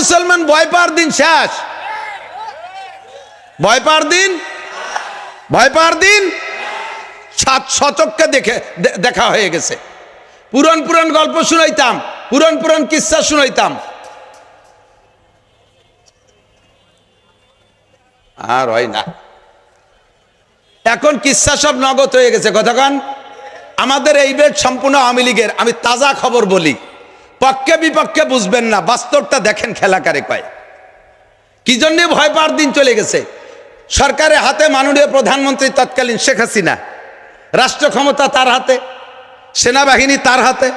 মুসলমান ভয় পাওয়ার দিন শেষ। ভয় পাওয়ার দিন? ভয় পাওয়ার দিন? সাত শতককে দেখে দেখা হয়ে গেছে। পুরন পুরন গল্প শুনাইতাম পুরন পুরন কিস্সা শুনাইতাম। আর হয় না। এখন কিস্সা সব নগদ হয়ে গেছে কতক্ষণ আমাদের এই বেড সম্পূর্ণ আওয়ামী লীগের, আমি তাজা খবর বলি। পক্ষে বিপক্ষে বুঝবেন না বাস্তবটা দেখেন খেলাকারে কয় কি জন্যে ভয় পাওয়ার দিন চলে গেছে সরকারের হাতে মাননীয় প্রধানমন্ত্রী তৎকালীন শেখ হাসিনা রাষ্ট্র ক্ষমতা তার হাতে সেনাবাহিনী তার হাতে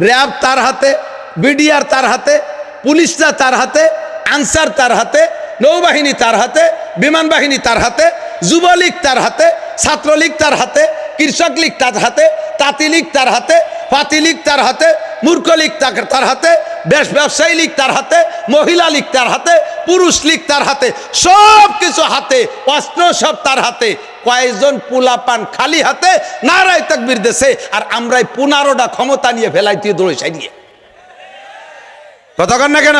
র্যাব তার হাতে বিডিআর তার হাতে পুলিশরা তার হাতে আনসার তার হাতে নৌবাহিনী তার হাতে বিমান বাহিনী তার হাতে যুবলীগ তার হাতে ছাত্রলীগ তার হাতে কৃষক লীগ তার হাতে তাঁতি লীগ তার হাতে পাতি লীগ তার হাতে মূর্খ লীগ তার হাতে বেশ ব্যবসায়ী লীগ তার হাতে, মহিলা লীগ তার হাতে, পুরুষ লীগ তার হাতে সব কিছু হাতে, অস্ত্র সব তার হাতে। কয়েকজন পুলাপান খালি হাতে নারায় তকবির দেশে, আর আমরাই পনেরোটা ক্ষমতা নিয়ে ফেলাইতে দৌড়ে নিয়ে কথা কন না কেন?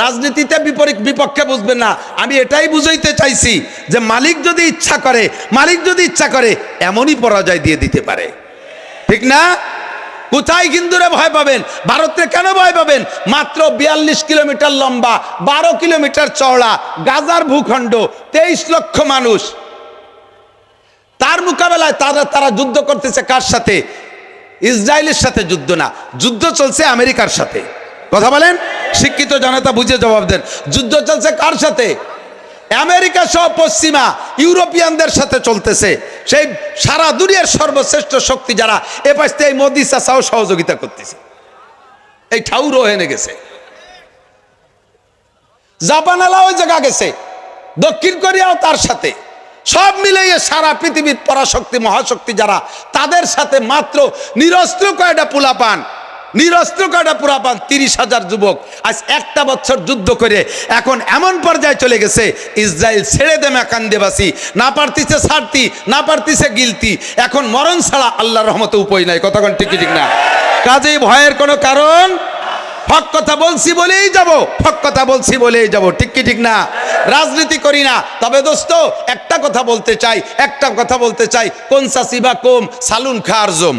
রাজনীতিতে বিপরীত বিপক্ষে বুঝবেন না। আমি এটাই বুঝাইতে চাইছি যে মালিক যদি ইচ্ছা করে, মালিক যদি ইচ্ছা করে, এমনই পরাজয় দিয়ে দিতে পারে। ঠিক না? কোথায় হিন্দুরে ভয় পাবেন? ভারতে কেন ভয় পাবেন? মাত্র বিয়াল্লিশ কিলোমিটার লম্বা, বারো কিলোমিটার চওড়া, গাজার ভূখণ্ড, তেইশ লক্ষ মানুষ। তার মোকাবেলায় তারা তারা যুদ্ধ করতেছে কার সাথে? ইসরায়েলের সাথে যুদ্ধ না, যুদ্ধ চলছে আমেরিকার সাথে। কথা বলেন? শিক্ষিত জনতা বুঝে জবাব দেন। যুদ্ধ চলছে কার সাথে? আমেরিকা সহ পশ্চিমা ইউরোপিয়ানদের সাথে চলতেছে। সেই সারা দুনিয়ার সর্বশ্রেষ্ঠ শক্তি যারা, এ পাশ এই মোদি চাষাও সহযোগিতা করতেছে। এই ঠাউরও হেনে গেছে। জাপান আলাও ওই জায়গা গেছে। দক্ষিণ কোরিয়াও তার সাথে। সব মিলিয়ে সারা পৃথিবীর পরাশক্তি, মহাশক্তি যারা, তাদের সাথে মাত্র নিরস্ত্র কয়টা পুলাপান নিরস্ত্র কয়টা পুরাপান তিরিশ হাজার যুবক। আজ একটা বছর যুদ্ধ করে এখন এমন পর্যায়ে চলে গেছে, ইসরায়েল ছেড়ে দে মেকান্দেবাসী না পারতিছে সারতি না পারতিছে গিলতি। এখন মরণ ছাড়া আল্লাহর রহমতে উপায় নাই। কতক্ষণ ঠিক ঠিক না? কাজেই ভয়ের কোনো কারণ? হক কথা বলছি বলেই যাব। হক কথা বলছি বলেই যাব। ঠিক কি ঠিক না? রাজনীতি করি না। তবে দোস্ত, একটা কথা বলতে চাই, একটা কথা বলতে চাই। কোন সাসিবা কোম? সালুন খার জম।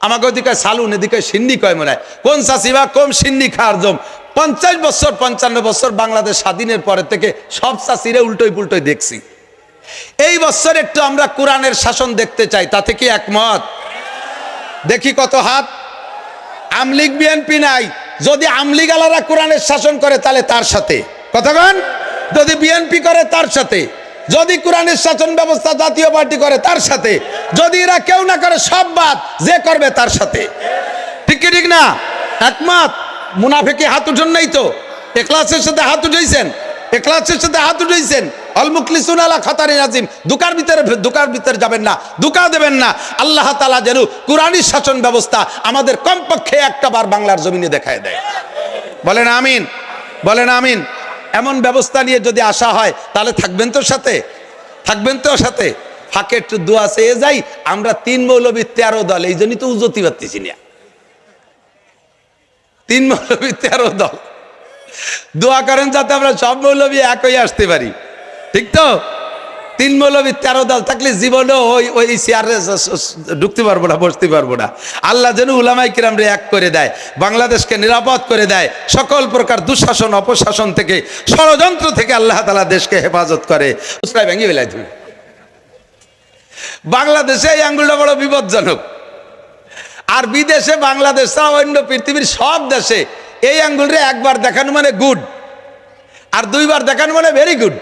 আমাকে ওদিকে সালুন, এদিকে সিন্নি কয় মনে হয়। কোন চাষিবা কম সিন্নি খাওয়ার জম? পঞ্চাশ বছর, পঞ্চান্ন বছর বাংলাদেশ স্বাধীনের পরে থেকে সব চাষিরে উল্টোই পুল্টোই দেখছি। এই বছর একটু আমরা কোরআনের শাসন দেখতে চাই, তাতে কি একমত? দেখি কত হাত। আমলিগ বিএনপি নাই। যদি আমলিগ আলারা কোরআনের শাসন করে, তাহলে তার সাথে। কথা যদি বিএনপি করে, তার সাথে। যদি কোরআনের শাসন ব্যবস্থা জাতীয় পার্টি করে তার সাথে, যদি এরা কেউ না করে, সব বাদ, যে করবে তার সাথে। ঠিক কি ঠিক না? একমত? মুনাফেকে হাত উঠুন নাই তো। এক্লাসের সাথে হাত উঠাইছেন। এক্লাসের সাথে হাত উঠাইছেন। অলমুখলিসুন আলা খাতারি নাজিম। দুকার ভিতরে দুকার ভিতরে যাবেন না, দুকা দেবেন না। আল্লাহ তালা যেন কোরআনী শাসন ব্যবস্থা আমাদের কমপক্ষে একটা বার বাংলার জমিনে দেখায় দেয়। বলেন আমিন বলেন আমিন। এমন ব্যবস্থা নিয়ে যদি আসা হয়, তাহলে থাকবেন তোর সাথে? থাকবেন তোর সাথে? ফাঁকে একটু দোয়া চেয়ে যাই, আমরা তিন মৌলবী তেরো দল, এই জন্যই তো উজতি পারতেছি না তিন মৌলবী তেরো দল। দোয়া করেন যাতে আমরা সব মৌলবী একই আসতে পারি। ঠিক তো? তিন মৌলবী তেরো দল থাকলে জীবনেও ওই ওই চেয়ারে ঢুকতে পারব না, বসতে পারব না। আল্লাহ যেন উলামাই কিরাম এক করে দেয়, বাংলাদেশকে নিরাপদ করে দেয়, সকল প্রকার দুঃশাসন, অপশাসন থেকে, ষড়যন্ত্র থেকে আল্লাহ তালা দেশকে হেফাজত করে। উসরাই ভেঙে বেলাই তুমি বাংলাদেশে এই আঙ্গুলটা বড় বিপজ্জনক। আর বিদেশে বাংলাদেশ ছাড়া অন্য পৃথিবীর সব দেশে এই আঙ্গুলরে একবার দেখানো মানে গুড আর দুইবার দেখানো মানে ভেরি গুড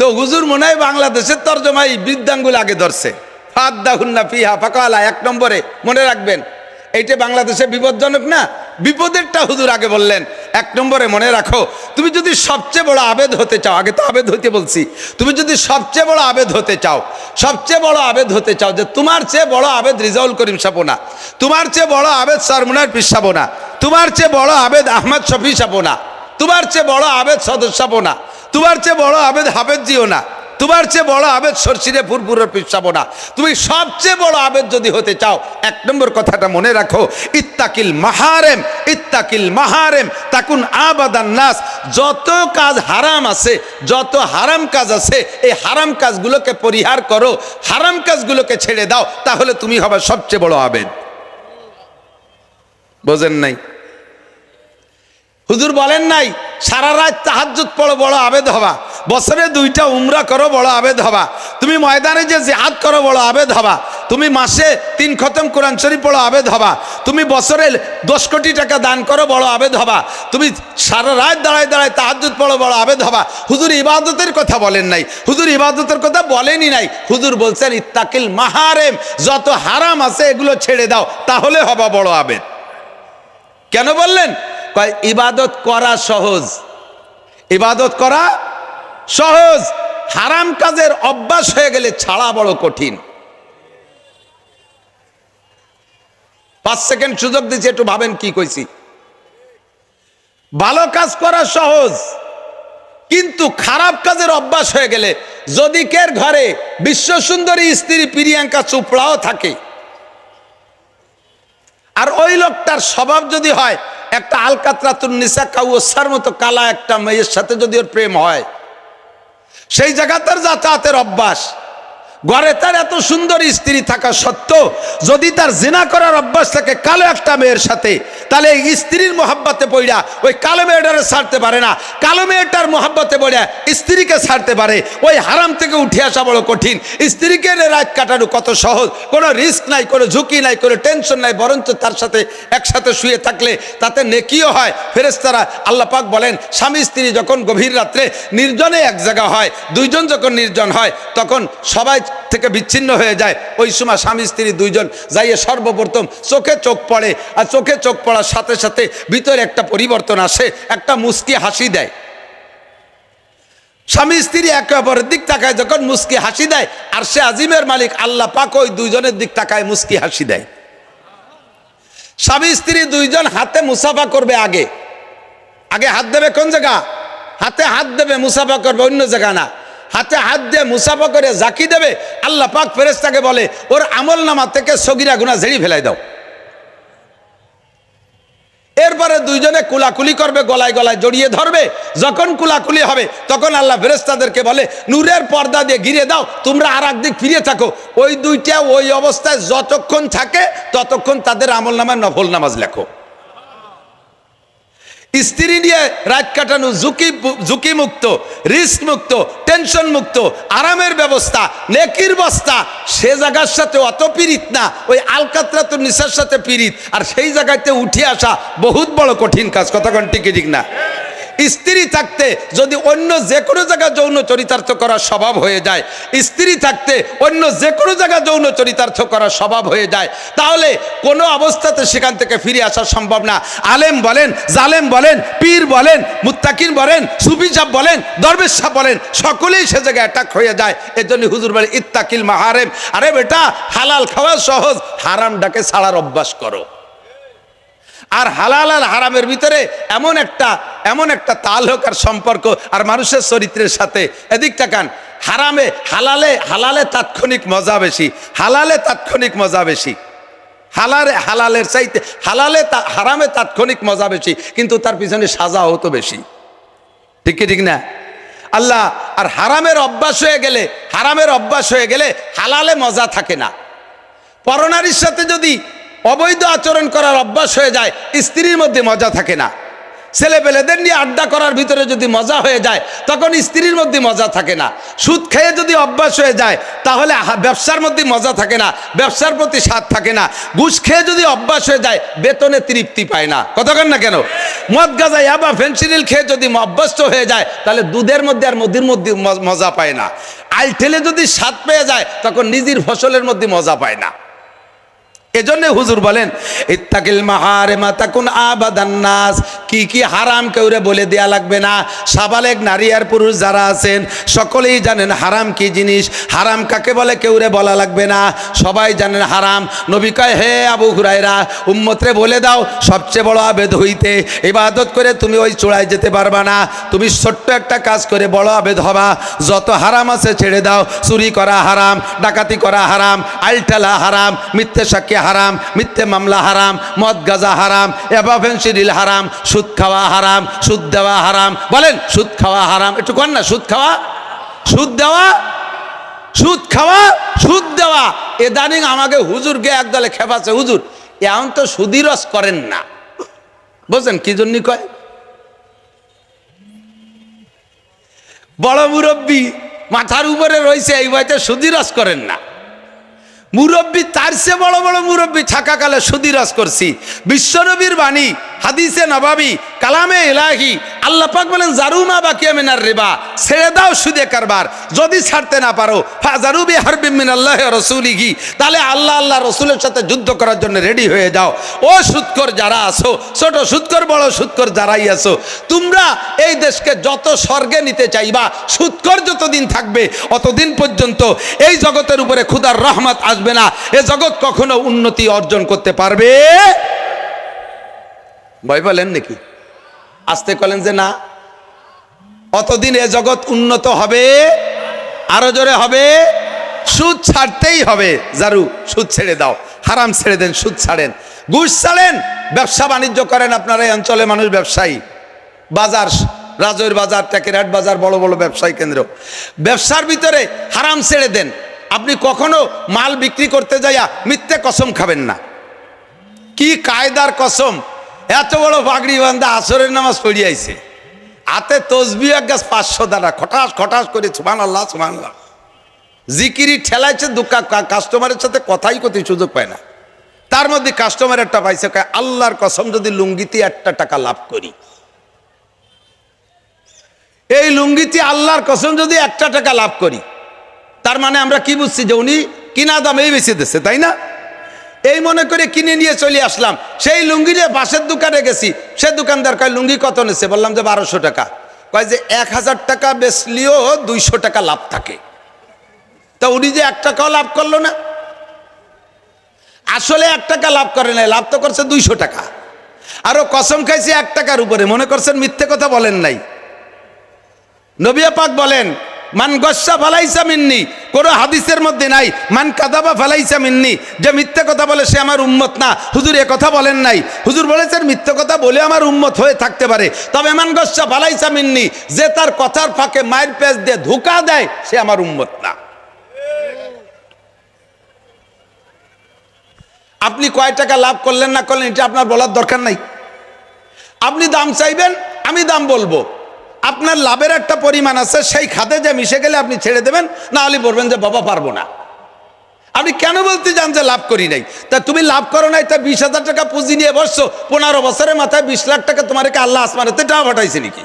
তো হুজুর মনে হয় বাংলাদেশের তর্জমাই বৃদ্ধাঙ্গুল আগে ধরছে। ফাদ্দাহুন্না ফিহা ফাকালা, এক নম্বরে মনে রাখবেন, এইটা বাংলাদেশে বিপজ্জনক না, বিপদেরটা হুজুর আগে বললেন। এক নম্বরে মনে রাখো, তুমি যদি সবচেয়ে বড় আবেদ হতে চাও, আগে তো আবেদ হতে বলছি, তুমি যদি সবচেয়ে বড় আবেদ হতে চাও, সবচেয়ে বড় আবেদ হতে চাও যে তোমার চেয়ে বড় আবেদ রিজাউল করিম সাপনা তোমার চেয়ে বড় আবেদ সরমুনার পিস সাপনা তোমার চেয়ে বড় আবেদ আহমদ শফি সাপনা তোমার চেয়ে বড় আবেদ সদস্য সাপনা তোমার চেয়ে বড় আবেদ হাফেজ জিও না। তোমার চেয়ে বড় আবেদ সরষিরে ফুরফুরের পিসাবো না। তুমি সবচেয়ে বড় আবেদ যদি হতে চাও, এক নম্বর কথাটা মনে রাখো, ইত্তাকিল মাহারেম ইত্তাকিল মাহারেম, তাকুন আবাদান নাস। যত কাজ হারাম আছে, যত হারাম কাজ আছে, এই হারাম কাজগুলোকে পরিহার করো, হারাম কাজগুলোকে ছেড়ে দাও, তাহলে তুমি হবে সবচেয়ে বড় আবেদ। বোঝেন নাই? হুজুর বলেন নাই, সারা রাত তাহাজ্জুদ পড়ো, বড় আবেদ হবা। বছরে দুইটা উমরা করো, বড় আবেদ হবা। তুমি ময়দানে যে জেহাদ করো, বড় আবেদ হবা। তুমি মাসে তিন খতম কোরআন শরীফ পড়ো, আবেদ হবা। তুমি বছরে দশ কোটি টাকা দান করো, বড় আবেদ হবা। তুমি সারা রাত দাঁড়ায় দাঁড়ায় তাহাজ্জুদ পড়ো, বড় আবেদ হবা। হুজুর ইবাদতের কথা বলেন নাই। হুজুর ইবাদতের কথা বলেনই নাই। হুজুর বলছেন, ইত্তাকিল মাহারেম, যত হারাম আছে এগুলো ছেড়ে দাও, তাহলে হবা বড় আবেদ। কেন বললেন? কয়, ইবাদত করা সহজ। ইবাদত করা সহজ। হারাম কাজের অভ্যাস হয়ে গেলে ছাড়া বড় কঠিন। পাঁচ সেকেন্ড সুযোগ দিচ্ছি একটু ভাবেন কি কইছি। ভালো কাজ করা সহজ, কিন্তু খারাপ কাজের অভ্যাস হয়ে গেলে যদি কের ঘরে বিশ্ব সুন্দরী স্ত্রী প্রিয়াঙ্কা চোপড়াও থাকে, আর ওই লোকটার স্বভাব যদি হয় একটা আলকাতরাতুন নিসা কাউসার মতো কালা একটা মেয়ের সাথে যদি ওর প্রেম হয়, সেই জায়গাতে যাতায়াতের অভ্যাস। ঘরে তার এত সুন্দর স্ত্রী থাকা সত্ত্বেও যদি তার জেনা করার অভ্যাস থাকে কালো একটা মেয়ের সাথে, তাহলে স্ত্রীর মোহাব্বতে পড়া ওই কালো মেয়েটারে ছাড়তে পারে না। কালো মেয়েটার মোহাব্বতে পড়া স্ত্রীকে ছাড়তে পারে। ওই হারাম থেকে উঠে আসা বড় কঠিন। স্ত্রীকে রাত কাটানো কত সহজ। কোনো রিস্ক নাই, কোনো ঝুঁকি নাই, কোনো টেনশন নাই, বরঞ্চ তার সাথে একসাথে শুয়ে থাকলে তাতে নেকিও হয়। ফেরেস্তারা আল্লাহ পাক বলেন, স্বামী স্ত্রী যখন গভীর রাত্রে নির্জনে এক জায়গা হয়, দুইজন যখন নির্জন হয়, তখন সবাই থেকে বিচ্ছিন্ন হয়ে যায়। ওই সময় স্বামী, স্ত্রী দুইজন যাইয়ে সর্বপ্রথম চোখে চোখ পড়ে আর চোখে চোখ পড়ার সাথে সাথে ভিতরে একটা পরিবর্তন আসে, একটা মুস্কি হাসি দেয়। স্বামী, স্ত্রী একে অপরের দিক তাকায়, যখন মুস্কি হাসি দেয়, আর সে আজিমের মালিক, আল্লাহ পাক ওই দুইজনের দিক তাকায়, মুস্কি হাসি দেয়। স্বামী, স্ত্রী দুইজন হাতে মুসাফা করবে আগে। আগে হাত দেবে কোন জায়গা? হাতে হাত দেবে, মুসাফা করবে অন্য জায়গা না। হাতে হাত দিয়ে মুসাফা করে জাকি দেবে, আল্লাহ পাক ফেরেস্তাকে বলে, ওর আমল নামা থেকে সগিরা গুণা ঝেড়ি ফেলাই দাও। এরপরে দুইজনে কুলাকুলি করবে, গলায় গলায় জড়িয়ে ধরবে। যখন কুলাকুলি হবে, তখন আল্লাহ ফেরেস্তাদেরকে বলে, নূরের পর্দা দিয়ে ঘিরে দাও, তোমরা আর একদিক ফিরে থাকো। ওই দুইটা ওই অবস্থায় যতক্ষণ থাকে, ততক্ষণ তাদের আমল নামায় নফল নামাজ লেখো। স্ত্রী নিয়ে রাত কাটানো ঝুঁকি ঝুঁকি মুক্ত, রিস্ক মুক্ত, টেনশন মুক্ত, আরামের ব্যবস্থা, নেকির বস্তা, সে জায়গার সাথে অত পীড়িত না, ওই আলকাতরা তো নিশার সাথে পীড়িত, আর সেই জায়গাতে উঠে আসা বহুত বড় কঠিন কাজ, কথা টিকে ঠিক না। স্ত্রী থাকতে যদি অন্য যে কোনো জায়গায় যৌন চরিতার্থ করার স্বভাব হয়ে যায়, স্ত্রী থাকতে অন্য যে কোনো জায়গায় যৌন চরিতার্থ করার স্বভাব হয়ে যায়, তাহলে কোনো অবস্থাতে সেখান থেকে ফিরে আসা সম্ভব না। আলেম বলেন, জালেম বলেন, পীর বলেন, মুত্তাকিন বলেন, সুফি বলেন, দরবেশ সাহ বলেন, সকলেই সে জায়গায় অ্যাটাক হয়ে যায়। এর জন্য হুজুর বলে ইত্তাকিল মাহারেম। আরে বেটা, হালাল খাওয়া সহজ, হারামটাকে ছাড়ার অভ্যাস করো। আর হালাল আর হারামের ভিতরে এমন একটা এমন একটা তালক আর সম্পর্ক আর মানুষের চরিত্রের সাথে। এদিক তাকান, হারামে, হালালে হালালে তাৎক্ষণিক মজা বেশি, হালালে তাৎক্ষণিক মজা বেশি। হালালে, হালালের চাইতে, হালালে তা- হারামে তাৎক্ষণিক মজা বেশি, কিন্তু তার পিছনে সাজা হতো বেশি। ঠিক কি, ঠিক না? আল্লাহ, আর হারামের অভ্যাস হয়ে গেলে, হারামের অভ্যাস হয়ে গেলে হালালে মজা থাকে না। পরনারীর সাথে যদি অবৈধ আচরণ করার অভ্যাস হয়ে যায়, স্ত্রীর মধ্যে মজা থাকে না। ছেলে পেলেদের নিয়ে আড্ডা করার ভিতরে যদি মজা হয়ে যায়, তখন স্ত্রীর মধ্যে মজা থাকে না। সুদ খেয়ে যদি অভ্যাস হয়ে যায়, তাহলে ব্যবসার মধ্যে মজা থাকে না, ব্যবসার প্রতি স্বাদ থাকে না। ঘুষ খেয়ে যদি অভ্যাস হয়ে যায়, বেতনে তৃপ্তি পায় না। কতক্ষণ না কেন? মদ গাজা, ইয়াবা ফেন্সিডিল খেয়ে যদি অভ্যস্ত হয়ে যায়, তাহলে দুধের মধ্যে আর মদির মধ্যে মজা পায় না। আল ঠেলে যদি স্বাদ পেয়ে যায়, তখন নিজের ফসলের মধ্যে মজা পায় না। এজন্য হুজুর বলেন, ইত্তাকিল মাহারে মাতাকুন আবাদান নাস। কি কি হারাম কেউরে বলে দেয়া লাগবে না। সাবালেক নারী আর পুরুষ যারা আছেন, সকলেই জানেন হারাম কি জিনিস। হারাম কাকে বলে কেউরে বলা লাগবে না। সবাই জানেন হারাম। নবী কয়, হে আবু হুরাইরা উম্মতরে বলে দাও, সবচেয়ে বড় আবেদ হইতে। ইবাদত করে তুমি ওই চূড়ায় যেতে পারবা না। তুমি ছোট্ট একটা কাজ করে বড় আবেদ হবা। যত হারাম আছে ছেড়ে দাও। চুরি করা হারাম, ডাকাতি করা হারাম আলটালা হারাম, মিথ্যে সাক্ষী হারাম, মিথ্যে মামলা হারাম, মদ গাজা হারাম এবাফেন্সিডিল হারাম, সুদ খাওয়া হারাম, সুদ দেওয়া হারাম। বলেন, সুদ খাওয়া হারাম। একটু কর না, সুদ খাওয়া? সুদ দেওয়া? সুদ খাওয়া? সুদ দেওয়া? এ দানিং আমাকে হুজুরকে একদলে খেপাচ্ছে। হুজুর এমন তো সুদিরস করেন না। বুঝছেন কি জন্য কয়? বড় মুরব্বী, মাথার উপরে রয়েছে, এই বয়তে সুদিরস করেন না। মুরব্বী তার চেয়ে বড় বড় মুরব্বী থাকাকালে সুদিরস করছি। বিশ্বনবীর বাণী, হাদিসে নবাবি, কালামে এলাহি আল্লাহ পাক বলেন, জারুমা বাকি মিনার রেবা ছেড়ে দাও সুদে কারবার। যদি ছাড়তে না পারো হারবিম মিন আল্লাহ রসুলিহি তাহলে আল্লাহ আল্লাহ রসুলের সাথে যুদ্ধ করার জন্য রেডি হয়ে যাও। ও সুৎকর যারা আছো, ছোট সুৎকর বড় সুৎকর যারাই আছো, তোমরা এই দেশকে যত স্বর্গে নিতে চাইবা সুৎকর যতদিন থাকবে, অতদিন পর্যন্ত এই জগতের উপরে খুদার রহমত আসবে না। এ জগৎ কখনো উন্নতি অর্জন করতে পারবে? ভয় পেলেন নাকি? আসতে কলেন যে না। অতদিন এ জগৎ উন্নত হবে, আরও জোরে হবে, সুদ ছাড়তেই হবে। জারু, সুদ ছেড়ে দাও, হারাম ছেড়ে দেন, সুদ ছাড়েন। ঘুষ ছাড়েন, ব্যবসা বাণিজ্য করেন আপনারা, এই অঞ্চলে মানুষ ব্যবসায়ী। বাজার, রাজৈর বাজার ট্যাকেরাট বাজার, বড় বড় ব্যবসায়ী কেন্দ্র। ব্যবসার ভিতরে হারাম ছেড়ে দেন আপনি কখনো মাল বিক্রি করতে যাইয়া মিথ্যে কসম খাবেন না। কি কায়দার কসম? এত বড় পাগড়ি বান্ধা আসরের নামাজ পড়িয়াইছে হাতে তসবি এক গাছ পাঁচশো দ্বারা খটাস খটাস করে সুমান আল্লাহ সুমান আল্লাহ জিকিরি ঠেলাইছে দুঃখা কাস্টমারের সাথে কথাই করতে সুযোগ পায় না। তার মধ্যে কাস্টমার একটা পাইছে আল্লাহর কসম যদি লুঙ্গিতে একটা টাকা লাভ করি। এই লুঙ্গিতে আল্লাহর কসম যদি একটা টাকা লাভ করি তার মানে আমরা কি বুঝছি যে উনি কিনা দামেই বেশি দিচ্ছে তাই না? এই মনে করে কিনে নিয়ে চলে আসলাম। সেই লুঙ্গি নিয়ে পাশের দোকানে গেছি, সে দোকানদার কয়, লুঙ্গি কত নিচ্ছে বললাম যে, বারোশো টাকা। কয় যে, এক হাজার টাকা বেচলেও দুইশো টাকা লাভ থাকে। তা উনি যে এক টাকাও লাভ করল না। আসলে এক টাকা লাভ করে নাই, লাভ তো করছে দুইশো টাকা। আরও কসম খাইছে এক টাকার উপরে, মনে করছেন মিথ্যে কথা বলেন নাই। নবিয়া পাক বলেন মান গসা ফালাইসা মিন্নি। কোন হাদিসের মধ্যে নাই, মান কাদাবা ফালাইসা মিন্নি। যে মিথ্যে কথা বলে সে আমার উম্মত না। হুজুর এ কথা বলেন নাই। হুজুর বলেছেন, মিথ্যে কথা বলে আমার উম্মত হয়ে থাকতে পারে। তবে মান গসা ফালাইসা মিন্নি, যে তার কথার ফাঁকে মায়ের পেঁচ দিয়ে ধোকা দেয়, সে আমার উম্মত না। আপনি কয় টাকা লাভ করলেন না করলেন, এটা আপনার বলার দরকার নাই। আপনি দাম চাইবেন, আমি দাম বলব। আপনার লাভের একটা পরিমাণ আছে, সেই খাতে যে মিশে গেলে আপনি ছেড়ে দেবেন, না হলে বলবেন যে বাবা, পারব না। আপনি কেন বলতে চান যে লাভ করি নাই? তা তুমি লাভ করো নাই, তা বিশ হাজার টাকা পুঁজি নিয়ে বসছো, পনেরো বছরের মাথায় বিশ লাখ টাকা তোমার কি আল্লাহ আসমানেতে টাকা পাঠাইছে নাকি?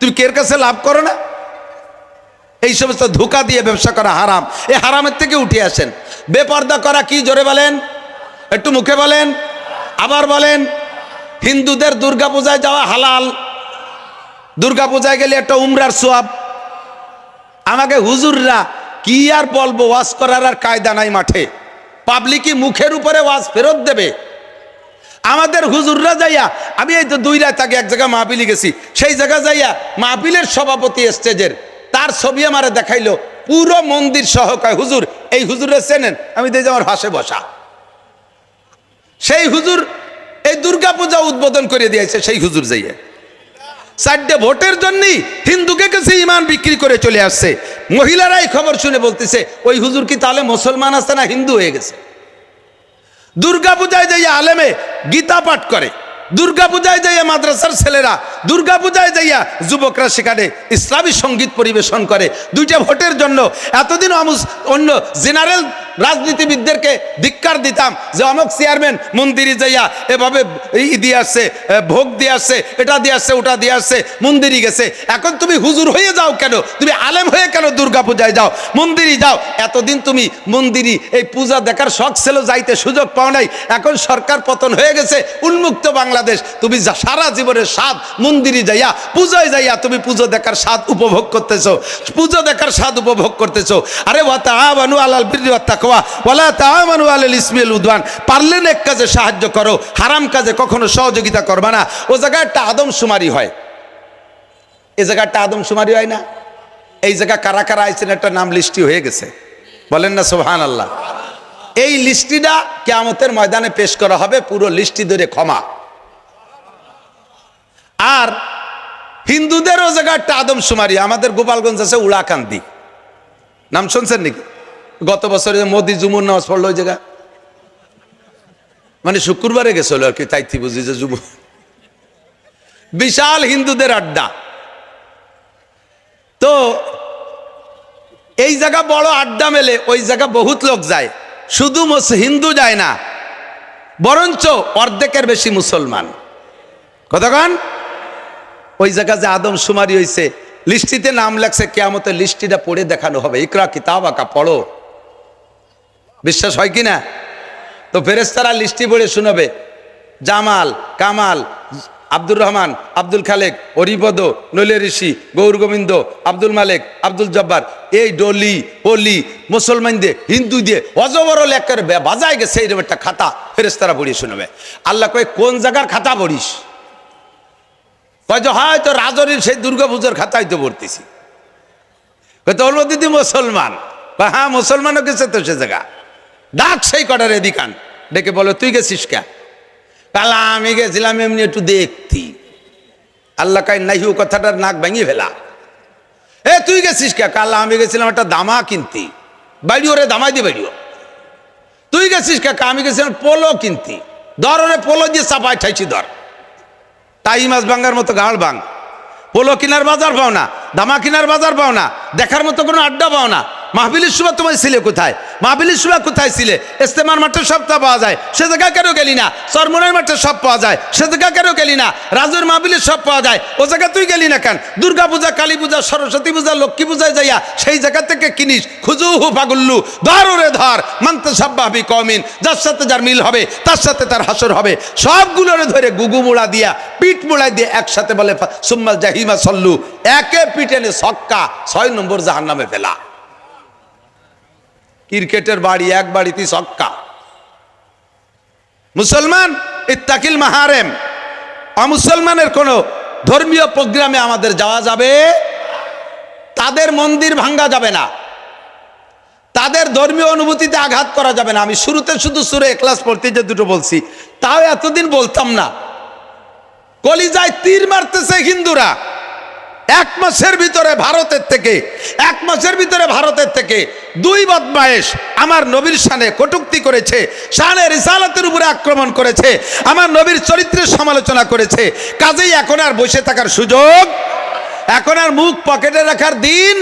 তুমি কের কাছে লাভ করো না? এই সমস্ত ধোকা দিয়ে ব্যবসা করা হারাম। এই হারামের থেকে উঠে আসেন। বেপর্দা করা কি জোরে বলেন? একটু মুখে বলেন। আবার বলেন, হিন্দুদের দুর্গা পূজায় যাওয়া হালাল। দুর্গা পূজায় গেলে একটা উমরার সোয়াব। আমাকে হুজুররা কি আর বলব, ওয়াজ করার আর কায়দা নাই মাঠে। পাবলিকই মুখের উপরে ওয়াজ ফেরত দেবে। আমাদের হুজুররা যাইয়া, আমি এই তো দুই রাত আগে এক জায়গায় মাহপিলি গেছি, সেই জায়গা যাইয়া মাহপিলের সভাপতি স্টেজের, তার ছবি আমারে দেখাইলো, পুরো মন্দির সহকায়। হুজুর, এই হুজুরে চেনেন, আমি দেখি আমার হাসে বসা। সেই হুজুর এই দুর্গা পূজা উদ্বোধন করে দিয়েছে, সেই হুজুর যাইয়া। চারটে ভোটের জন্যই হিন্দুকে কাছে ইমান বিক্রি করে চলে আসছে। মহিলারাই খবর শুনে বলতেছে, ওই হুজুর কি তাহলে মুসলমান আছে না হিন্দু হয়ে গেছে? দুর্গা পূজায় যাইয়া আলেমে গীতা পাঠ করে। দুর্গা পূজায় যাইয়া মাদ্রাসার ছেলেরা দুর্গা পূজায় যাইয়া যুবকরা সেখানে ইসলামী সংগীত পরিবেশন করে। দুইটা ভোটের জন্য এতদিন অন্য জেনারেল রাজনীতিবিদদেরকে ধিক্কার দিতাম যে অমুক চেয়ারম্যান মন্দিরে যাইয়া এভাবে ই দিয়ে আসছে ভোগ দিয়ে আসছে, এটা দিয়ে আসছে, ওটা দিয়ে আসছে, মন্দিরে গেছে। এখন তুমি হুজুর হয়ে যাও কেন? তুমি আলেম হয়ে কেন দুর্গা পূজায় যাও? মন্দিরে যাও। এতদিন তুমি মন্দিরে এই পূজা দেখার শখ ছিল, যাইতে সুযোগ পাও নাই। এখন সরকার পতন হয়ে গেছে, উন্মুক্ত বাংলাদেশ। তুমি সারা জীবনের স্বাদ মন্দিরে যাইয়া, পূজায় যাইয়া তুমি পুজো দেখার স্বাদ উপভোগ করতেছো। পুজো দেখার স্বাদ উপভোগ করতেছো। আরে ওয়া তাআমানু আলাল বিররি ওয়াত তাকওয়া ওয়ালা তাআমানু আলাল ইসমিল উদওয়ান। পারলেন এক কাজে সাহায্য করো, হারাম কাজে কখনো সহযোগিতা করবা না। ও জায়গায় একটা আদমশুমারি হয়। এই জায়গায় একটা আদমশুমারি হয় না? এই জায়গা কারা কারা আইছেন একটা নাম লিস্টি হয়ে গেছে। বলেন না সোহান আল্লাহ এই লিস্টিটা কেয়ামতের ময়দানে পেশ করা হবে, পুরো লিস্টি ধরে ক্ষমা। আর হিন্দুদেরও জায়গা একটা আদমশুমারি আমাদের গোপালগঞ্জ আছে উড়াকান্দি। নাম শুনছেন নাকি? গত বছরে মোদি জুমুর নামাজ পড়ল ওই জায়গা। মানে শুক্রবারে গেছিল আর কি তাইতি বুঝি যে যুব বিশাল হিন্দুদের আড্ডা। তো এই জায়গা বড় আড্ডা মেলে, ওই জায়গা বহুত লোক যায়। শুধু হিন্দু যায় না, বরঞ্চ অর্ধেকের বেশি মুসলমান। কতক্ষণ ওই জায়গা যে আদম সুমারি হয়েছে লিস্টিতে নাম লেখছে, কেয়ামতের লিস্টিটা পড়ে দেখানো হবে। ইকরা কিতাব আঁকা, পড়ো। বিশ্বাস হয় কি না তো ফেরেস্তারা লিস্টি পড়ে শুনবে, জামাল, কামাল, আব্দুর রহমান, আব্দুল খালেক হরিপদ নলে ঋষি, গৌর গোবিন্দ, আব্দুল মালেক, আব্দুল জব্বার, এই ডলি, পলি, মুসলমান দিয়ে, হিন্দু দিয়ে, অজবর লেখার বাজায় গেছে এইরকম একটা খাতা ফেরেস্তারা পড়িয়ে শুনবে। আল্লাহ কয়ে, কোন জায়গার খাতা পড়িস? কয় যে হয়তো রাজনীর সেই দুর্গাপূজার খাতায় তো পড়তেছি। কয়, তোর মধ্যে দি মুসলমান। হ্যাঁ মুসলমানও গেছে তো সে জায়গা। ডাক সেই কটার এদিকান। ডেকে বলো, তুই গেছিস কে? কালা, আমি গেছিলাম এমনি একটু দেখতি। আল্লাহ কাই নাইহু কথাটার নাক ভেঙে ফেলা। এ, তুই গেছিস কে? কালা, আমি গেছিলাম একটা দামা কিনতি। বাড়িও রে, দামাই দি বাড়িও। তুই গেছিস কে? আমি গেছিলাম পোলো কিনতি। দর ওরে পোলো দিয়ে চাপাই ঠাইছি দর। টাই মাছ ভাঙ্গার মতো গাঁড় ভাঙ। পোলো কিনার বাজার পাও না, দামা কিনার বাজার পাও না, দেখার মতো কোনো আড্ডা পাও না। মাহবিলির সময় তোমার ছিলে কোথায়? মাহবিলির সময় কোথায় ছিলে? ইস্তেমার মাঠে সবটা পাওয়া যায়। সে জায়গা কেন গেলি না? সরমনের মাঠে সব পাওয়া যায়। সে জায়গা কেন গেলি না? রাজুর মাহবিলির সব পাওয়া যায়। ও জায়গা তুই গেলি না কেন? দুর্গা পূজা, কালী পূজা, সরস্বতী পূজা, লক্ষ্মী পূজায় যাইয়া সেই জায়গা থেকে কিনিস। খুজুহু ফাগুল্লু ধর ওরে ধর। মানতে সাব্বাহবি কমিন। যার সাথে যার মিল হবে, তার সাথে তার হাসর হবে। সবগুলোরে ধরে গুগু মুড়া দিয়া, পিঠ মুড়াই দিয়ে একসাথে বলে সুম্মা জাহিমা সল্লু। একে পিটেনে ছক্কা, ছয় নম্বর জাহান নামে ফেলা। ক্রিকেটের বাড়ি, এক বাড়িতে ছক্কা। মুসলমান, ইত্তাকিল মাহারেম। অমুসলমানের কোনো ধর্মীয় প্রোগ্রামে আমাদের যাওয়া যাবে? তাদের মন্দির ভাঙ্গা যাবে না। তাদের ধর্মীয় অনুভূতিতে আঘাত করা যাবে না। আমি শুরুতে শুধু সুরে ক্লাস পড়তে যে দুটো বলছি, তাও এতদিন বলতাম না। কলিজায় তীর মারতেছে হিন্দুরা। এক মাসের ভিতরে ভারতের থেকে, এক মাসের ভিতরে ভারতের থেকে দুই বদমায়েশ আমার নবীর সানে কটুক্তি করেছে, শানে রিসালাতের উপরে আক্রমণ করেছে, আমার নবীর চরিত্রের সমালোচনা করেছে। কাজেই এখন আর বসে থাকার সুযোগ, এখন আর মুখ পকেটে রাখার দিন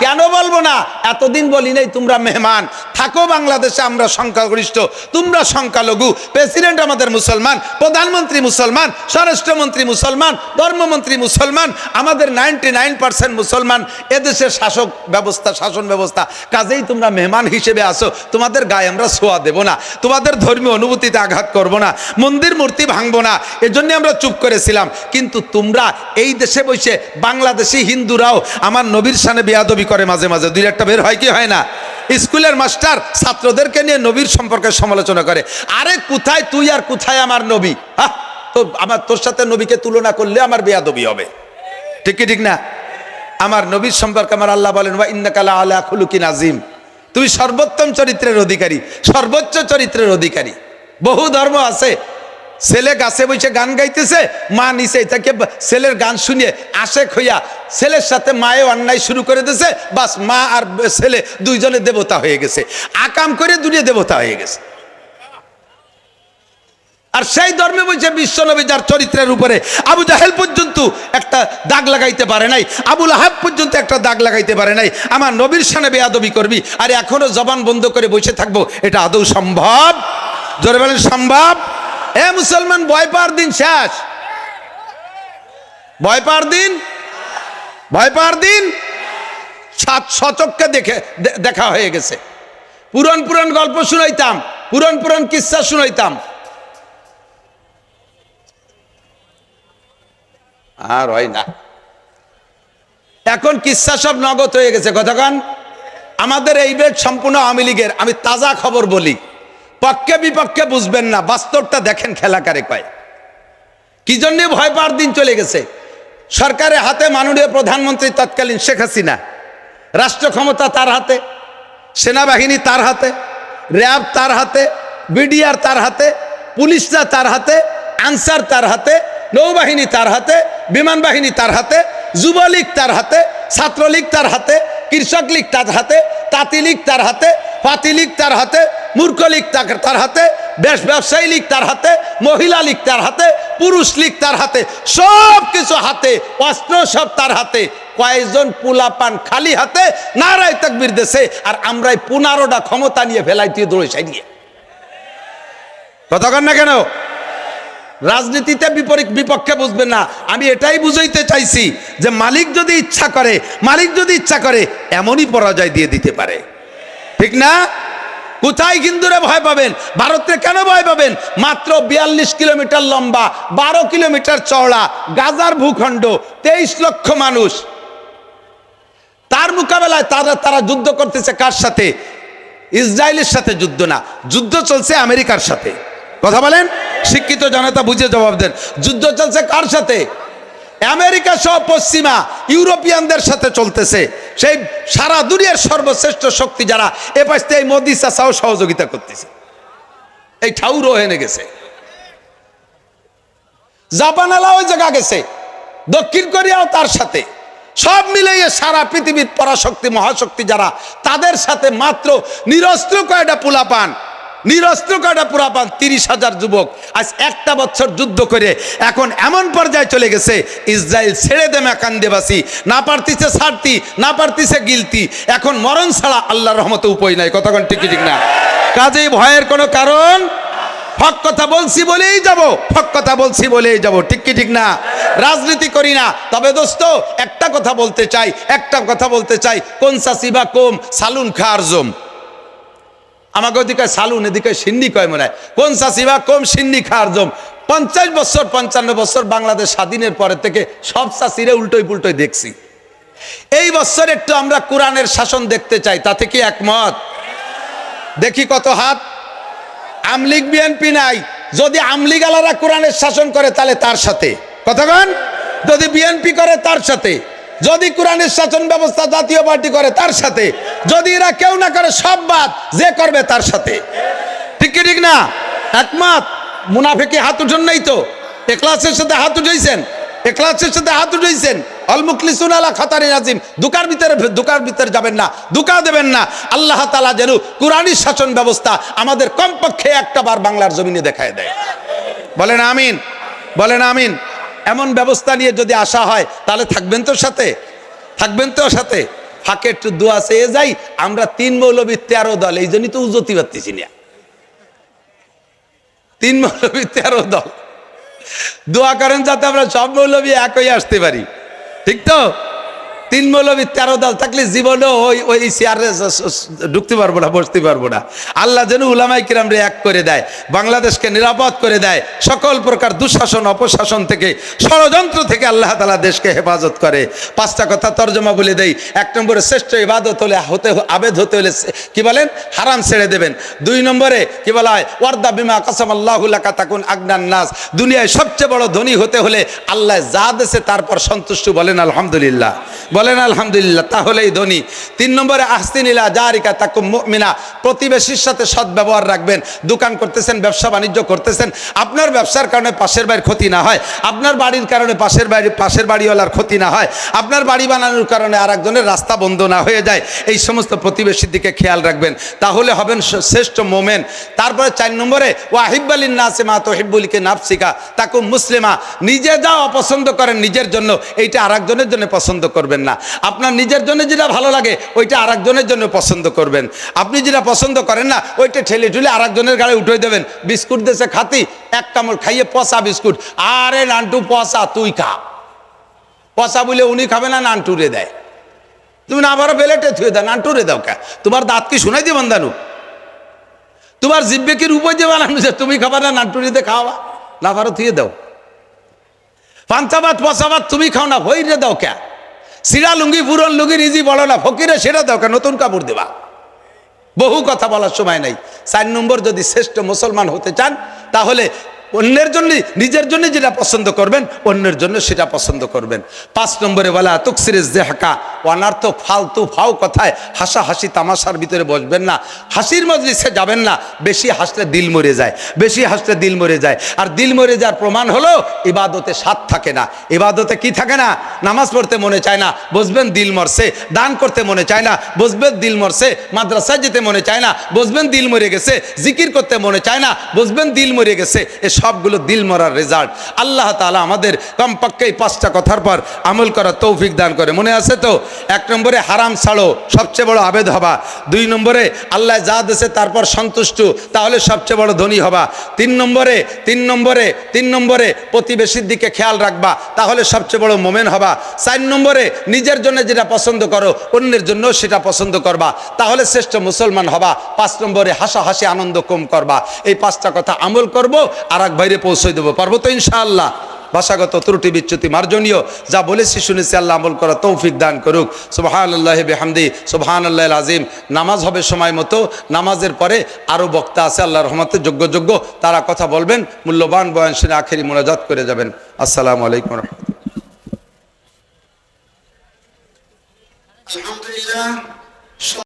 কেন বলব না? এতদিন বলি নাই, তোমরা মেহমান। থাকো বাংলাদেশে, আমরা সংখ্যাগরিষ্ঠ। তোমরা সংখ্যালঘু। প্রেসিডেন্ট আমাদের মুসলমান, প্রধানমন্ত্রী মুসলমান, স্বরাষ্ট্রমন্ত্রী মুসলমান, ধর্মমন্ত্রী মুসলমান, আমাদের নাইনটি নাইন পার্সেন্ট মুসলমান, এদেশের শাসক ব্যবস্থা, শাসন ব্যবস্থা। কাজেই তোমরা মেহমান হিসেবে আসো তোমাদের গায়ে আমরা ছোঁয়া দেব না। তোমাদের ধর্মীয় অনুভূতিতে আঘাত করব না। মন্দির মূর্তি ভাঙবো না। এজন্য আমরা চুপ করেছিলাম। কিন্তু তোমরা এই দেশে বসে বাংলাদেশি হিন্দুরাও আমার নবীর সানে বেয়াদবি করে মাঝে মাঝে, দুই একটা বের হয় কি হয় না? স্কুলের মাস্টার ছাত্রদেরকে নিয়ে নবীর সম্পর্কে সমালোচনা করে। আরে, কোথায় তুই আর কোথায় আমার নবী? হ্যাঁ? তো আমার, তোর সাথে নবীকে তুলনা করলে আমার বেয়াদবি হবে। ঠিক কি ঠিক না? আমার নবীর সম্পর্কে আমার আল্লাহ বলেন বা ইন্নাকালা আলা খুলুকিন আজিম তুমি সর্বোত্তম চরিত্রের অধিকারী, সর্বোচ্চ চরিত্রের অধিকারী। বহু ধর্ম আছে ছেলে গাছে বসে গান গাইতেছে, মা নিচে তাকে ছেলের গান শুনিয়ে আশেক হইয়া ছেলের সাথে মায়ে অন্যায় শুরু করে দিয়েছে বাস মা আর ছেলে দুইজনে দেবতা হয়ে গেছে। আকাম করে দুনিয়া দেবতা হয়ে গেছে। আর সেই ধর্মে বলছে বিশ্বনবী যার চরিত্রের উপরে আবু জাহেল পর্যন্ত একটা দাগ লাগাইতে পারে নাই, আবুল আহাব পর্যন্ত একটা দাগ লাগাইতে পারে নাই। আমার নবীর সানে বেয়াদবি করবি আর এখনও জবান বন্ধ করে বসে থাকব, এটা আদৌ সম্ভব? জোরে বলেন, সম্ভব? এ মুসলমান, ভয় পাওয়ার দিন শেষ। ভয় পাওয়ার দিন? ভয় পাওয়ার দিন? সাত সচককে দেখে দেখা হয়ে গেছে। পুরন পুরন গল্প শুনাইতাম পুরন পুরন কিচ্ছা শুনাইতাম। আর হয় না। এখন কিচ্ছা সব নগদ হয়ে গেছে কতক্ষণ আমাদের এই বেড সম্পূর্ণ আওয়ামী লীগের, আমি তাজা খবর বলি। পক্ষে বিপক্ষে বুঝবেন না বাস্তবটা দেখেন খেলাকারে কয় কি জন্য ভয় পাওয়ার দিন চলে গেছে সরকারের হাতে মাননীয় প্রধানমন্ত্রী তৎকালীন শেখ হাসিনা রাষ্ট্র ক্ষমতা তার হাতে সেনাবাহিনী তার হাতে র্যাব তার হাতে বিডিআর তার হাতে পুলিশরা তার হাতে আনসার তার হাতে নৌবাহিনী তার হাতে বিমান বাহিনী তার হাতে যুবলীগ তার হাতে ছাত্রলীগ তার হাতে কৃষক লীগ তার হাতে, তাঁতি লীগ তার হাতে, পাতি লীগ তার হাতে, মূর্খ লীগ তার হাতে বেশ ব্যবসায়ী লীগ তার হাতে, মহিলা লীগ তার হাতে, পুরুষ লীগ তার হাতে সব কিছু হাতে, অস্ত্র সব তার হাতে। কয়েকজন পুলাপান খালি হাতে নারায় তাকবির দেশে, আর আমরাই পনেরোটা ক্ষমতা নিয়ে ফেলাই তুই দৌড়ে সাই নিয়ে কতক্ষণ না কেন? রাজনীতিতে বিপরীত বিপক্ষে বুঝবেন না। আমি এটাই বুঝাইতে চাইছি যে মালিক যদি ইচ্ছা করে, মালিক যদি ইচ্ছা করে, এমনই পরাজয় দিয়ে দিতে পারে। ঠিক না? কোথায় হিন্দুরে ভয় পাবেন? ভারতে কেন ভয় পাবেন? মাত্র বিয়াল্লিশ কিলোমিটার লম্বা, বারো কিলোমিটার চওড়া, গাজার ভূখণ্ড, তেইশ লক্ষ মানুষ। তার মোকাবেলায় তারা তারা যুদ্ধ করতেছে কার সাথে? ইসরায়েলের সাথে যুদ্ধ না। যুদ্ধ চলছে আমেরিকার সাথে। কথা বলেন? শিক্ষিত জনতা বুঝে জবাব দেন। যুদ্ধ চলছে কার সাথে? আমেরিকা সহ পশ্চিমা ইউরোপিয়ানদের সাথে চলতেছে। সেই সারা দুনিয়ার সর্বশ্রেষ্ঠ শক্তি যারা এ পাশে এই মোদি চাচাও সহযোগিতা করতেছে। এই ঠাউরও এনে গেছে। জাপান এলাও ওই জায়গা গেছে। দক্ষিণ কোরিয়াও তার সাথে। সব মিলিয়ে সারা পৃথিবীর পরাশক্তি, মহাশক্তি যারা তাদের সাথে মাত্র নিরস্ত্র কয়টা পুলা পান নিরস্ত্র কয়টা পুরা পান তিরিশ হাজার যুবক। আজ একটা বছর যুদ্ধ করে এখন এমন পর্যায়ে চলে গেছে, ইসরায়েল ছেড়ে দে মেকান্দেবাসী না পারতিছে সারতি না পারতিছে গিলতি। এখন মরণ ছাড়া আল্লাহর রহমতে উপায় নাই। কতক্ষণ ঠিক ঠিক না? কাজেই ভয়ের কোনো কারণ? ফক কথা বলছি বলেই যাব, ফক কথা বলছি বলেই যাব। ঠিক কি ঠিক না? রাজনীতি করি না। তবে দোস্ত, একটা কথা বলতে চাই, একটা কথা বলতে চাই। কোন সাসি বা কম? সালুন খার জম। আমাকে ওদিকে সালুন, এদিকে সিন্নি কয় মনে হয়। কোন চাষি বা কম সিন্নি খার জম? পঞ্চাশ বছর, পঞ্চান্ন বছর বাংলাদেশ স্বাধীনের পরে থেকে সব চাষিরে উল্টোই পুল্টোই দেখছি। এই বছর একটু আমরা কোরআনের শাসন দেখতে চাই, তাতে কি একমত? দেখি কত হাত। আমলিগ বিএনপি নাই। যদি আমলিগ আলারা কোরআনের শাসন করে, তাহলে তার সাথে। কথা কতক্ষণ যদি বিএনপি করে, তার সাথে। যদি কোরআনের শাসন ব্যবস্থা জাতীয় পার্টি করে তার সাথে, যদি এরা কেউ না করে, সব বাদ, যে করবে তার সাথে। ঠিক কি ঠিক না? একমত? মুনাফিকে হাত উঠুন তো। এক্লাসের সাথে হাত উঠাইছেন। এক্লাসের সাথে হাত অলমুখলিসুন আলা খাতারি নাজিম ভিতরে ভিতরে যাবেন না, দুকা দেবেন না। আল্লাহ তালা শাসন ব্যবস্থা আমাদের কমপক্ষে একটা বার বাংলার জমিনে দেখায় দেয়। বলেন আমিন। বলেন আমিন। এমন ব্যবস্থা নিয়ে যদি আসা হয়, তাহলে থাকবেন তো সাথে? থাকবেন তো সাথে? ফাঁকে একটু দোয়া চেয়ে যাই, আমরা তিন মৌলবী তেরো দল, এই জন্যই তো উজতি পাচ্ছি না তিন মৌলবী তেরো দল। দোয়া করেন যাতে আমরা সব মৌলবী একই আসতে পারি। ঠিক তো? তিন মৌলবী তেরো দল থাকলে জীবনেও ওই ওই চেয়ারে ঢুকতে পারব না, বসতে পারব না। আল্লাহ যেন উলামাই কিরাম রে এক করে দেয়, বাংলাদেশকে নিরাপদ করে দেয়, সকল প্রকার দুঃশাসন, অপশাসন থেকে, ষড়যন্ত্র থেকে আল্লাহ তালা দেশকে হেফাজত করে। পাঁচটা কথা তর্জমা বলে দেই। এক নম্বরে শ্রেষ্ঠ ইবাদত হলে হতে আবেদ হতে হলে কি বলেন? হারাম ছেড়ে দেবেন। দুই নম্বরে কি বলা হয়? ওয়ার্দা বিমা কাসাম আল্লাহুল্লাকা তাকুন আগনান নাস। দুনিয়ায় সবচেয়ে বড় ধনী হতে হলে আল্লাহ যা দেশে তারপর সন্তুষ্ট বলেন, আলহামদুলিল্লাহ। বলেন, আলহামদুলিল্লাহ, তাহলেই ধনী। তিন নম্বরে, আহসিনিলা জারিকা তাকুম মিনা প্রতিবেশীর সাথে সদ্ব্যবহার রাখবেন, দোকান করতেছেন, ব্যবসা বাণিজ্য করতেছেন। আপনার ব্যবসার কারণে পাশের বাড়ির ক্ষতি না হয়, আপনার বাড়ির কারণে পাশের বাড়ি, পাশের বাড়িওয়ালার ক্ষতি না হয়, আপনার বাড়ি বানানোর কারণে আর একজনের রাস্তা বন্ধ না হয়ে যায়, এই সমস্ত প্রতিবেশীর দিকে খেয়াল রাখবেন। তাহলে হবেন শ্রেষ্ঠ মোমেন। তারপরে চার নম্বরে ও আহিব্বালিন নাসিমা তোহিব্বুলিকে নাফসিকা তাকু মুসলিমা। নিজে যা অপছন্দ করেন নিজের জন্য, এইটা আর জন্য পছন্দ করবেন না। আপনার নিজের জন্য যেটা ভালো লাগে, ওইটা আরেকজনের জন্য পছন্দ করবেন। আপনি যেটা পছন্দ করেন না, ওইটা ঠেলে ঠুলে আর একজনের গাড়ি উঠে দেবেন। বিস্কুট দেশে খাতি, এক কামড় খাইয়ে পচা বিস্কুট। আরে নান্টু, পচা তুই খা। পচা বলে উনি খাবে না, নান্টুরে দেয়। তুমি না আবারও বেলেটে থুয়ে দাও, নান্টুরে দাও কে তোমার দাঁত কি শুনাই দিয়ে বান্ধানু তোমার জিব্বে কি রূপে যে বানানো যে তুমি খাবার না নান্টুরিতে খাওয়া? না আবারও থুয়ে দাও। পান্তাবাদ পচাবাদ তুমি খাও না, ভৈরে দাও কে সিরা লুঙ্গি পুরন লুঙ্গি, নিজে বলো না ফকিরে সেটা দাও নতুন কাপড় দেবা। বহু কথা বলার সময় নাই। চার নম্বর যদি শ্রেষ্ঠ মুসলমান হতে চান, তাহলে অন্যের জন্য, নিজের জন্য যেটা পছন্দ করবেন, অন্যের জন্য সেটা পছন্দ করবেন। পাঁচ নম্বরে বলা তুকসিরেজ দেহাকা অনার্থ, ফালতু ফাও কথায় হাসা হাসি তামাশার ভিতরে বসবেন না। হাসির মজলিসে যাবেন না, বেশি হাসলে দিল মরে যায়, বেশি হাসলে দিল মরে যায়। আর দিল মরে যাওয়ার প্রমাণ হলো, ইবাদতে স্বাদ থাকে না। ইবাদতে কি থাকে না? নামাজ পড়তে মনে চায় না, বসবেন দিল মরছে, দান করতে মনে চায় না, বসবেন দিল মরছে, মাদ্রাসায় যেতে মনে চায় না, বসবেন দিল মরে গেছে, জিকির করতে মনে চায় না, বসবেন দিল মরে গেছে, এ সবগুলো দিল মরার রেজাল্ট আল্লাহ তাআলা আমাদের কমপক্ষে এই পাঁচটা কথার পর আমল করার তৌফিক দান করে। মনে আছে তো? এক নম্বরে হারাম ছাড়ো, সবচেয়ে বড় আবেদ হবা। দুই নম্বরে আল্লাহ যা দেশে তারপর সন্তুষ্ট, তাহলে সবচেয়ে বড় ধনী হবা। তিন নম্বরে তিন নম্বরে তিন নম্বরে প্রতিবেশীর দিকে খেয়াল রাখবা, তাহলে সবচেয়ে বড় মোমেন হবা। চার নম্বরে নিজের জন্য যেটা পছন্দ করো, অন্যের জন্য সেটা পছন্দ করবা। তাহলে শ্রেষ্ঠ মুসলমান হবা। পাঁচ নম্বরে হাসা হাসি আনন্দ কম করবা। এই পাঁচটা কথা আমল করব, আর বাইরে পৌঁছে দেবো। পারব তো ইনশাআল্লাহ। ভাষাগত ত্রুটি, বিচ্যুতি মার্জনীয়। যা বলেছি, শুনেছি, আল্লাহ আমল করা তৌফিক দান করুক। সুবহান আল্লাহ বেহামদি সুবহান আল্লাহ আজিম নামাজ হবে সময় মতো। নামাজের পরে আরও বক্তা আছে আল্লাহ রহমতের যোগ্য যোগ্য। তারা কথা বলবেন, মূল্যবান বয়ান শুনে আখেরি মোনাজাত করে যাবেন। আসসালামু আলাইকুম রহমতুল্লাহ।